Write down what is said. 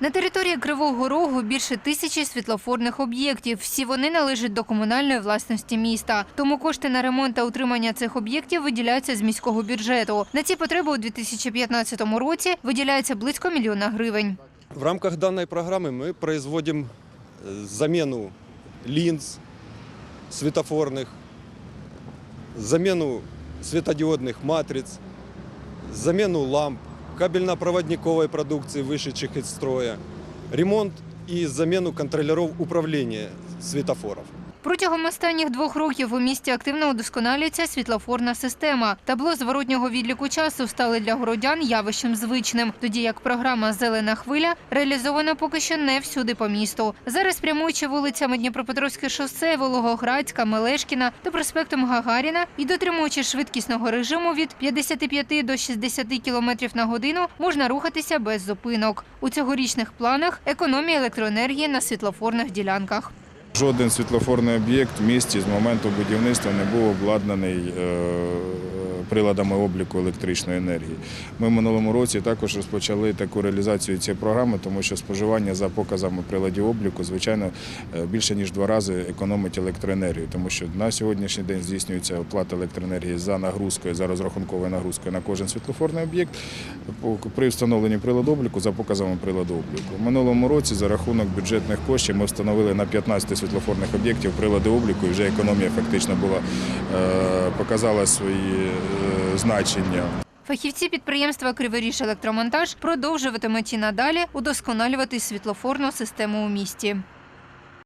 На території Кривого Рогу більше тисячі світлофорних об'єктів. Всі вони належать до комунальної власності міста. Тому кошти на ремонт та утримання цих об'єктів виділяються з міського бюджету. На ці потреби у 2015 році виділяється близько мільйона гривень. В рамках данной программы мы производим э, замену линз светофорных, замену светодиодных матриц, замену ламп, кабельно-проводниковой продукции, вышедших из строя, ремонт и замену контролеров управления светофоров. Протягом останніх двох років у місті активно удосконалюється світлофорна система. Табло зворотнього відліку часу стали для городян явищем звичним, тоді як програма Зелена хвиля реалізована поки що не всюди по місту. Зараз прямуючи вулицями Дніпропетровське шосе, Вологоградська, Мелешкіна та проспектом Гагаріна і дотримуючи швидкісного режиму від 55 до 60 км на годину, можна рухатися без зупинок. У цьогорічних планах економія електроенергії на світлофорних ділянках. Жоден світлофорний об'єкт в місті з моменту будівництва не був обладнаний е, приладами обліку електричної енергії. Ми в минулому році також розпочали таку реалізацію цієї програми, тому що споживання за показами приладів обліку, звичайно, е, більше ніж два рази економить електроенергію, тому що на сьогоднішній день здійснюється оплата електроенергії за нагрузкою, за розрахунковою нагрузкою на кожен світлофорний об'єкт при встановленні приладу обліку за показами приладу обліку. У минулому році за рахунок бюджетних коштів ми встановили на 15 світлофорних об'єктів прилади обліку і вже економія фактично була е, показала свої значення. Фахівці підприємства Криворіж Електромонтаж продовжуватимуть і надалі удосконалювати світлофорну систему у місті.